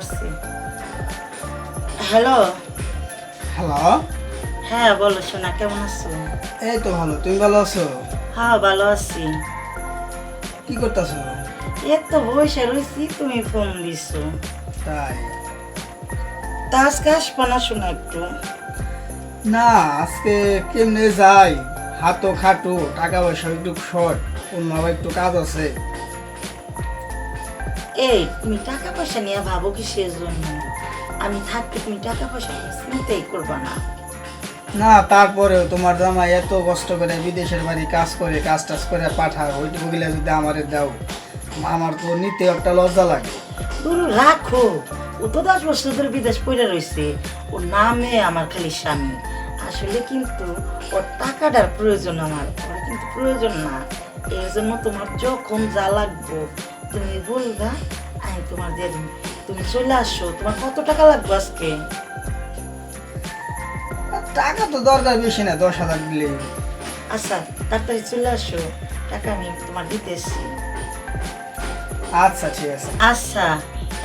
আসছি। Hello? Hello? হ্যাঁ বলো সোনা কেমন আছো? এই তো ভালো তুমি ভালো আছো? হ্যাঁ ভালো আছি। কি করতেছো? তো বসে রয়েছি তুমি ফোন দিছো। তাই? তা আজকে আসব না শোনা একটু? না আজকে কেমনে যাই? হাতও খাটো টাকা পয়সা একটু শর্ট অন্য একটু কাজ আছে। এই তুমি টাকা পয়সা নিয়ে ভাবো কিসের জন্য? আমি থাকতে তুমি টাকা পয়সা চিন্তাই করবা না। না তারপরেও তোমার জামাই এত কষ্ট করে বিদেশের বাড়ি কাজ করে কাজ টাজ করে পাঠায় ওইটুকু গিলা যদি আমারে দাও আমার তো নিতে একটা লজ্জা লাগে। দুরু রাখো। ও তো দশ বছর ধরে বিদেশ পড়ে রয়েছে ওর নামে আমার খালি স্বামী। আসলে কিন্তু ওর টাকাটার প্রয়োজন আমার ওর কিন্তু প্রয়োজন না। এই জন্য তোমার যখন যা লাগবো তুমি বলবা আমি তোমার দিয়ে দিবো। তুমি চলে আসো তোমার কত টাকা লাগবে আজকে? টাকা তো দরকার বেশি না দশ হাজার দিলে আচ্ছা তাড়াতাড়ি চলে আসো টাকা আমি তোমার দিতে দিতেছি আচ্ছা ঠিক আছে। আচ্ছা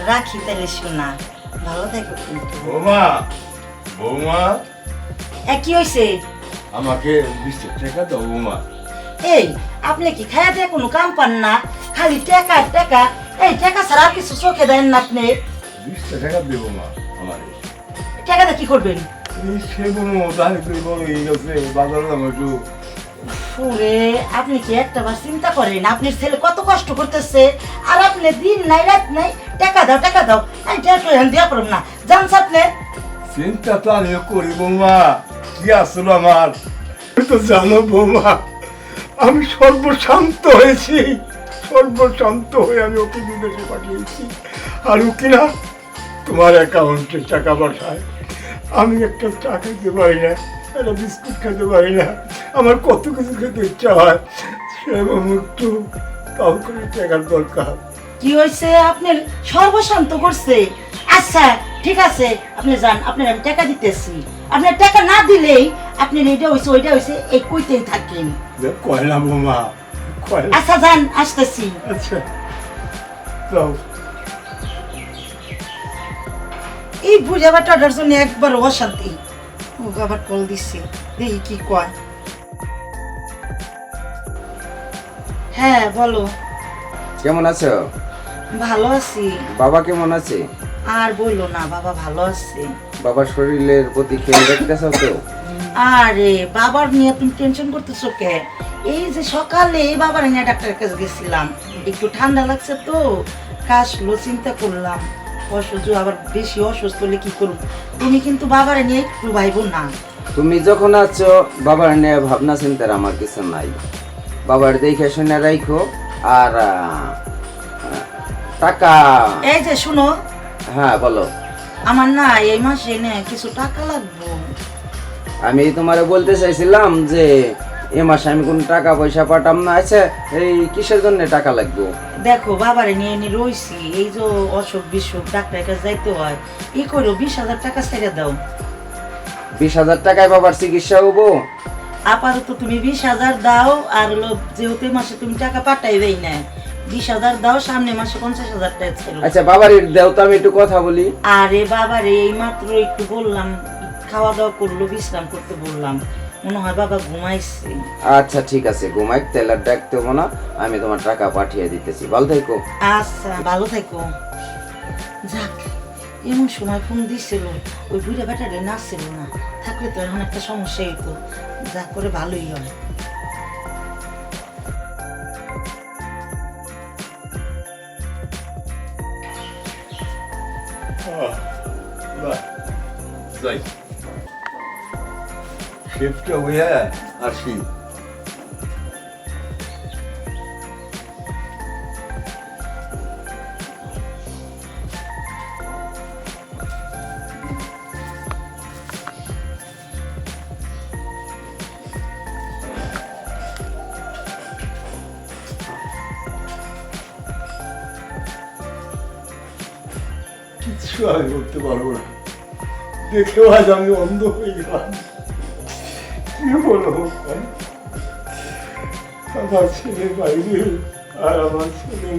রাখি তাহলে শোনা ভালো থাকো কিন্তু। বৌমা বৌমা। এ কি হয়েছে আমাকে বিশ টাকা দাও বৌমা। এই আপনি কি দিয়ে কোনো কাম পান না? খালি টাকা টাকা। এই টাকা ছাড়া আর কিছু চোখে দেন না আপনি। বিশ টাকা দেবো মা আমার। টাকাটা কি করবেন? এই সে বৌমা তাহলে তুই বড় গেছে বাজার দাম একটু। ফুরে আপনি কি একটা বার চিন্তা করেন? আপনার ছেলে কত কষ্ট করতেছে। আর আপনি দিন নাই রাত নাই টাকা দাও টাকা দাও। এই টাকা দেওয়া করুন না। জানস আপনি। চিন্তা তো আমিও করি বৌমা। কি আসলো আমার? তো জানো বৌমা আমি সর্বশান্ত হয়েছি। সর্বশান্ত হয়ে আমি ওকে বিদেশে পাঠিয়েছি। আর কিনা তোমার অ্যাকাউন্টে টাকা পাঠায়। আমি একটা চা খেতে পারি না একটা বিস্কুট খেতে পারি না। আমার কত কিছু খেতে ইচ্ছা হয়। সেরকম একটু তাও করে টাকার দরকার। কি হয়েছে? আপনার সর্বশান্ত করছে। আচ্ছা ঠিক আছে আপনি যান আপনার আমি টাকা দিতেছি। আপনার টাকা না দিলেই আপনি এটা হয়েছে ওইটা হয়েছে এই কইতেই থাকেন। কয়লা বোমা আচ্ছা যান আসতেছি আচ্ছা যাও এই বুঝা বাটাটার জন্য একবার অশান্তি ও আবার কল দিচ্ছে দেখি কি কয় হ্যাঁ বলো কেমন আছো? ভালো আছি। বাবা কেমন আছে? আর বলল না বাবা ভালো আছে। বাবার শরীরের প্রতি খেয়াল রাখতেছ তো? আরে বাবার নিয়ে তুমি টেনশন করতেছো কে এই যে সকালে বাবার নিয়ে ডাক্তারের কাছে গেছিলাম। একটু ঠান্ডা লাগছে তো কাশলো চিন্তা করলাম। অসুস্থ আবার বেশি অসুস্থ হলে কি করব? তুমি কিন্তু বাবার নিয়ে একটু ভাইবো না। তুমি যখন আছো বাবার নিয়ে ভাবনা চিন্তার আমার কিছু নাই। বাবার দেখে শুনে রাখো আর টাকা। এই যে শুনো। হ্যাঁ বলো। আমার না এই মাসে নে কিছু টাকা লাগবে। আমি তোমারে বলতে চাইছিলাম যে এ মাসে আমি কোনো টাকা পয়সা পাঠাম না আছে এই কিসের জন্য টাকা লাগবে? দেখো বাবারে নিয়ে নিয়ে রইছি এই যে অসুখ বিসুখ ডাক্তারের কাছে যাইতে হয় ই করো বিশ হাজার টাকা ছেড়ে দাও। বিশ হাজার টাকায় বাবার চিকিৎসা হব? আপাতত তুমি বিশ হাজার দাও আর হলো যেহেতু মাসে তুমি টাকা পাঠাইবেই না বিশ হাজার দাও সামনে মাসে পঞ্চাশ হাজার টাকা ছিল আচ্ছা বাবার দেও তো আমি একটু কথা বলি। আরে বাবারে এই মাত্র একটু বললাম খাওয়া দাওয়া করল বিশ্রাম করতে বললাম। মনে হয় বাবা ঘুমাইছে। আচ্ছা ঠিক আছে ঘুমাই তেলার ডাকতে হব না। আমি তোমার টাকা পাঠিয়ে দিতেছি। ভালো থাকো। আচ্ছা ভালো থাকো। যাক এমন সময় ফোন দিছিল ওই বুড়ে বেটারে নাচছিল না। থাকলে তো এখন একটা সমস্যা হইতো। যা করে ভালোই হয়। বাহ, যাই শেফটা হইয়া আসি কিছু আমি করতে পারব না দেখেও আজ আমি অন্ধ হয়ে গেলাম বলব আমার ছেলে বাইরে আর আমার ছেলে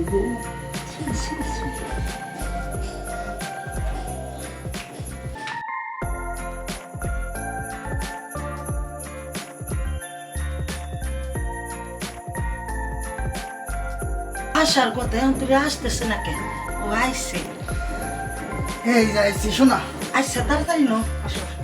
আসার কথা এখন তুমি আসতেছে না কেন? ও আইসে এই যাইছি শোনা। আচ্ছা তাড়াতাড়ি নো আসো।